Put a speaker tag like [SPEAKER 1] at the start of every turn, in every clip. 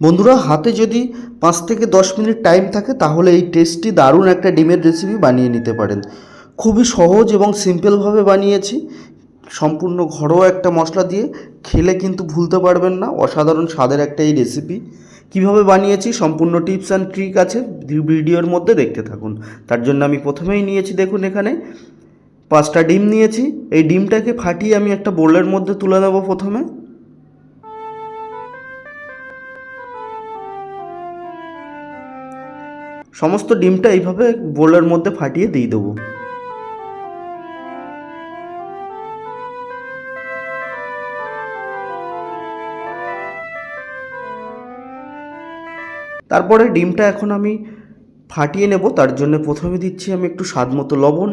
[SPEAKER 1] বন্ধুরা, হাতে যদি পাঁচ থেকে দশ মিনিট টাইম থাকে, তাহলে এই টেস্টটি দারুণ একটা ডিমের রেসিপি বানিয়ে নিতে পারেন। খুবই সহজ এবং সিম্পলভাবে বানিয়েছি। সম্পূর্ণ ঘরোয়া একটা মশলা দিয়ে খেলে কিন্তু ভুলতে পারবেন না, অসাধারণ স্বাদের একটা এই রেসিপি কীভাবে বানিয়েছি, সম্পূর্ণ টিপস অ্যান্ড ট্রিক আছে ভিডিওর মধ্যে দেখতে থাকুন। তার জন্য আমি প্রথমেই নিয়েছি, দেখুন এখানে, পাঁচটা ডিম নিয়েছি। এই ডিমটাকে ফাটিয়ে আমি একটা বোলের মধ্যে তুলে দেবো প্রথমে। সমস্ত ডিমটা এইভাবে বোলের মধ্যে ফাটিয়ে দিয়ে দেবো। তারপরে ডিমটা এখন আমি ফাটিয়ে নেব। তার জন্য প্রথমে দিচ্ছি আমি একটু স্বাদ মতো লবণ,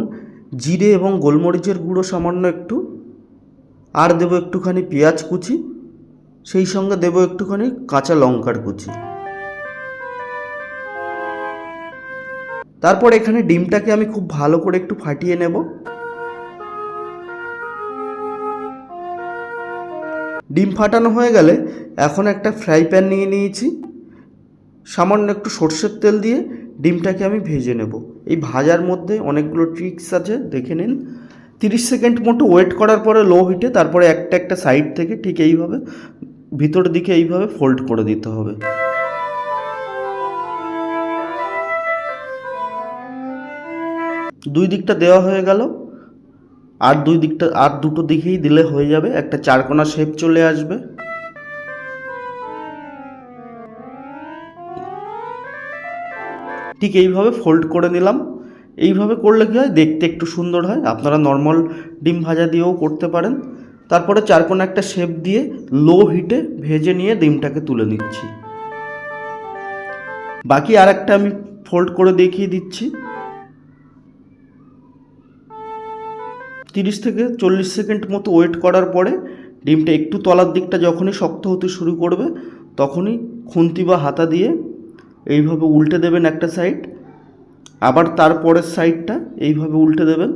[SPEAKER 1] জিরে এবং গোলমরিচের গুঁড়ো সামান্য একটু। আর দেবো একটুখানি পেঁয়াজ কুচি, সেই সঙ্গে দেবো একটুখানি কাঁচা লঙ্কার কুচি। তারপর এখানে ডিমটাকে আমি খুব ভালো করে একটু ফাটিয়ে নেব। ডিম ফাটানো হয়ে গেলে এখন একটা ফ্রাই প্যান নিয়ে নিয়েছি। সামান্য একটু সর্ষের তেল দিয়ে ডিমটাকে আমি ভেজে নেব। এই ভাজার মধ্যে অনেকগুলো ট্রিক্স আছে, দেখে নিন। তিরিশ সেকেন্ড মতো ওয়েট করার পরে লো হিটে তারপরে একটা একটা সাইড থেকে ঠিক এইভাবে ভিতর দিকে এইভাবে ফোল্ড করে দিতে হবে। দুই দিকটা দেওয়া হয়ে গেল। আর দুই দিকটা, আর দুটো দিকেই দিলে হয়ে যাবে। একটা চারকোনা শেপ চলে আসবে। ঠিক এইভাবে ফোল্ড করে নিলাম। এইভাবে করলে কী হয়? দেখতে একটু সুন্দর হয়। আপনারা নর্মাল ডিম ভাজা দিয়েও করতে পারেন। তারপরে চারকোনা একটা শেপ দিয়ে লো হিটে ভেজে নিয়ে ডিমটাকে তুলে নিচ্ছি। বাকি আর একটা আমি ফোল্ড করে দেখিয়ে দিচ্ছি। তিরিশ থেকে চল্লিশ সেকেন্ড মতো ওয়েট করার পরে ডিমটা একটু তলার দিকটা যখনই শক্ত হতে শুরু করবে, তখনই খুন্তি বা হাতা দিয়ে এইভাবে উল্টে দেবেন একটা সাইড আবার তারপরের সাইডটা এইভাবে উল্টে দেবেন।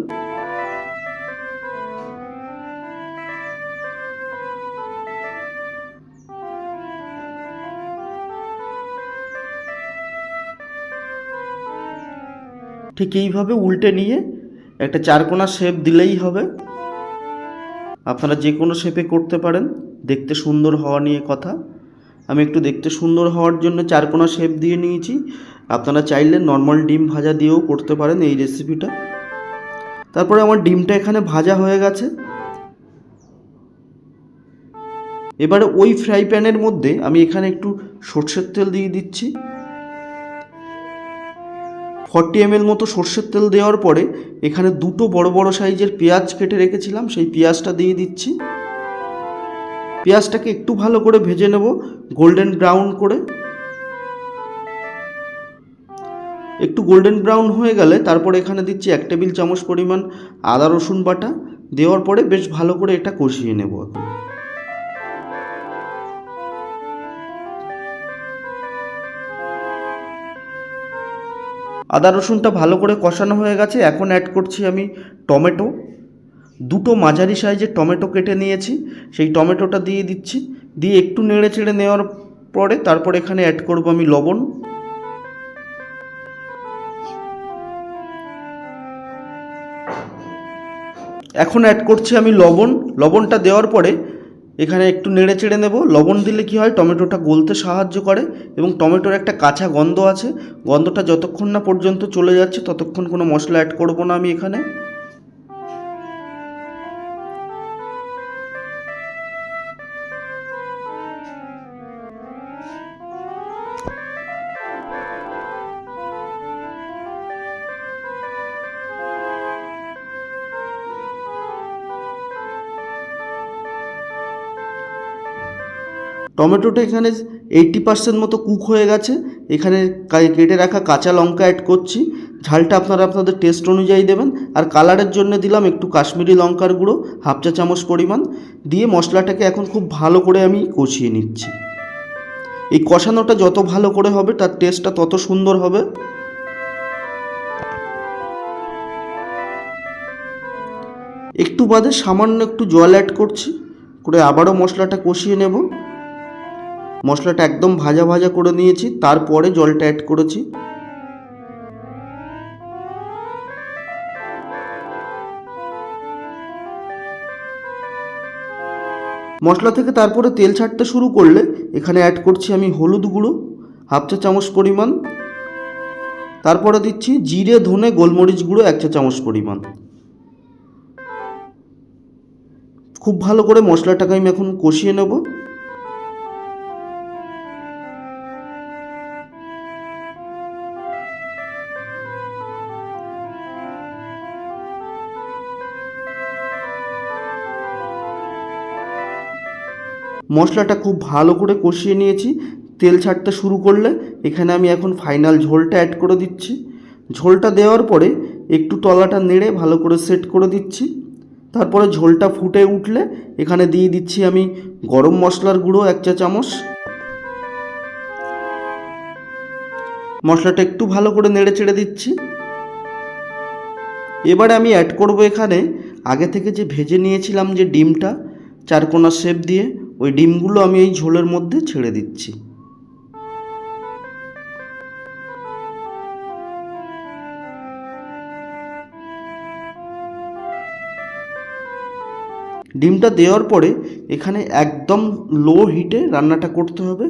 [SPEAKER 1] ঠিক এইভাবে উল্টে নিয়ে একটা চারকোনা শেপ দিলেই হবে। আপনারা যে কোনো শেপে করতে পারেন। দেখতে সুন্দর হওয়া নিয়ে কথা। আমি একটু দেখতে সুন্দর হওয়ার জন্য চারকোনা শেপ দিয়ে নিয়েছি। আপনারা চাইলে নর্মাল ডিম ভাজা দিয়েও করতে পারেন এই রেসিপিটা তারপরে আমার ডিমটা এখানে ভাজা হয়ে গেছে। এবারে ওই ফ্রাই প্যানের মধ্যে আমি এখানে একটু সর্ষের তেল দিয়ে দিচ্ছি। ফর্টি এম মতো সর্ষের তেল দেওয়ার পরে এখানে দুটো বড় বড় সাইজের পেঁয়াজ কেটে রেখেছিলাম, সেই পেঁয়াজটা দিয়ে দিচ্ছি। পেঁয়াজটাকে একটু ভালো করে ভেজে নেব, গোল্ডেন ব্রাউন করে। একটু গোল্ডেন ব্রাউন হয়ে গেলে তারপরে এখানে দিচ্ছি এক টেবিল চামচ পরিমাণ আদা রসুন বাটা, দেওয়ার পরে বেশ ভালো করে এটা কষিয়ে নেব। এখন আদা রসুনটা ভালো করে কষানো হয়ে গেছে। এখন অ্যাড করছি আমি টমেটো। দুটো মাঝারি সাইজের টমেটো কেটে নিয়েছি। সেই টমেটোটা দিয়ে দিচ্ছি। দিয়ে একটু নেড়ে চেড়ে নেওয়ার পরে তারপর এখানে অ্যাড করব আমি লবণ। এখন অ্যাড করছি আমি লবণ। লবণটা দেওয়ার পরে এখানে একটু নেড়ে চেড়ে নেব। লবণ দিলে কি হয়, টমেটোটা গলতে সাহায্য করে এবং টমেটোর একটা কাঁচা গন্ধ আছে। গন্ধটা যতক্ষণ না পর্যন্ত চলে যাচ্ছে, ততক্ষণ কোনো মশলা অ্যাড করব না আমি এখানে। টমেটোটা এখানে এইটটি পার্সেন্ট মতো কুক হয়ে গেছে। এখানে কেটে রাখা কাঁচা লঙ্কা অ্যাড করছি। ঝালটা আপনারা আপনাদের টেস্ট অনুযায়ী দেবেন। আর কালারের জন্য দিলাম একটু কাশ্মীরি লঙ্কার গুঁড়ো হাফ চা চামচ পরিমাণ। দিয়ে মশলাটাকে এখন খুব ভালো করে আমি কষিয়ে নিচ্ছি। এই কষানোটা যত ভালো করে হবে, তার টেস্টটা তত সুন্দর হবে। একটু বাদে সামান্য একটু জল অ্যাড করছি। করে আবারও মশলাটা কষিয়ে নেব। মশলাটা একদম ভাজা ভাজা করে নিয়েছি, তারপরে জলটা অ্যাড করেছি। মশলা থেকে তারপরে তেল ছাড়তে শুরু করলে, এখানে অ্যাড করছি আমি হলুদ গুঁড়ো, হাফ চা চামচ পরিমাণ। তারপরে দিচ্ছি জিরে, ধনে, গোলমরিচ গুঁড়ো, এক চা চামচ পরিমাণ। খুব ভালো করে মশলাটাকে আমি এখন কষিয়ে নেব। মশলাটা খুব ভালো করে কষিয়ে নিয়েছি। তেল ছাড়তে শুরু করলে এখানে আমি এখন ফাইনাল ঝোলটা অ্যাড করে দিচ্ছি। ঝোলটা দেওয়ার পরে একটু তলাটা নেড়ে ভালো করে সেট করে দিচ্ছি। তারপরে ঝোলটা ফুটে উঠলে এখানে দিয়ে দিচ্ছি আমি গরম মশলার গুঁড়ো এক চা চামচ। মশলাটা একটু ভালো করে নেড়ে চেড়ে দিচ্ছি। এবারে আমি অ্যাড করব এখানে আগে থেকে যে ভেজে নিয়েছিলাম যে ডিমটা, চারকোনা শেপ দিয়ে ওই ডিমগুলো আমি এই ঝোলের মধ্যে ছেড়ে দিচ্ছি। ডিমটা দেওয়ার পরে এখানে একদম লো হিটে রান্নাটা করতে হবে,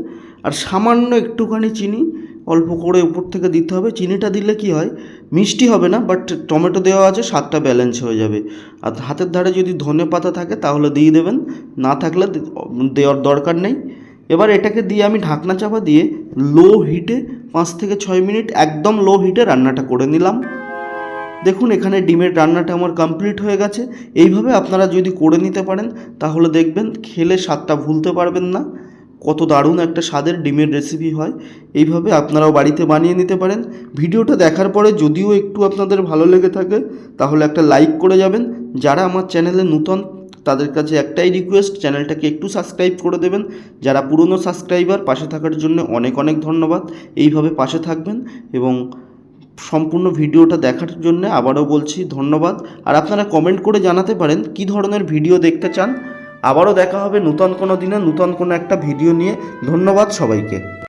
[SPEAKER 1] আর সামান্য একটুখানি চিনি অল্প করে উপর থেকে দিতে হবে। চিনিটা দিলে কি হয়? মিষ্টি হবে না বাট টমেটো দেওয়া আছে, স্বাদটা ব্যালেন্স হয়ে যাবে। আর হাতের ধারে যদি ধনে পাতা থাকে, তাহলে দিয়ে দেবেন। না থাকলে দেওয়ার দরকার নেই। এবার এটাকে দিয়ে আমি ঢাকনা চাপা দিয়ে লো হিটে পাঁচ থেকে ছয় মিনিট একদম লো হিটে রান্নাটা করে নিলাম। দেখুন, এখানে ডিমের রান্নাটা আমার কমপ্লিট হয়ে গেছে। এইভাবে আপনারা যদি করে নিতে পারেন, তাহলে দেখবেন খেলে স্বাদটা ভুলতে পারবেন না। কত দারুণ একটা স্বাদের ডিমের রেসিপি হয়। এইভাবে আপনারাও বাড়িতে বানিয়ে নিতে পারেন। ভিডিওটা দেখার পরে যদিও একটু আপনাদের ভালো লেগে থাকে, তাহলে একটা লাইক করে যাবেন। যারা আমার চ্যানেলে নূতন, তাদের কাছে একটাই রিকোয়েস্ট চ্যানেলটাকে একটু সাবস্ক্রাইব করে দেবেন। যারা পুরনো সাবস্ক্রাইবার পাশে থাকার জন্য অনেক অনেক ধন্যবাদ। এইভাবে পাশে থাকবেন এবং সম্পূর্ণ ভিডিওটা দেখার জন্য আবারও বলছি ধন্যবাদ। আর আপনারা কমেন্ট করে জানাতে পারেন কি ধরনের ভিডিও দেখতে চান। আবারও দেখা হবে নূতন কোনো দিনে নূতন কোনো একটা ভিডিও নিয়ে। ধন্যবাদ সবাইকে।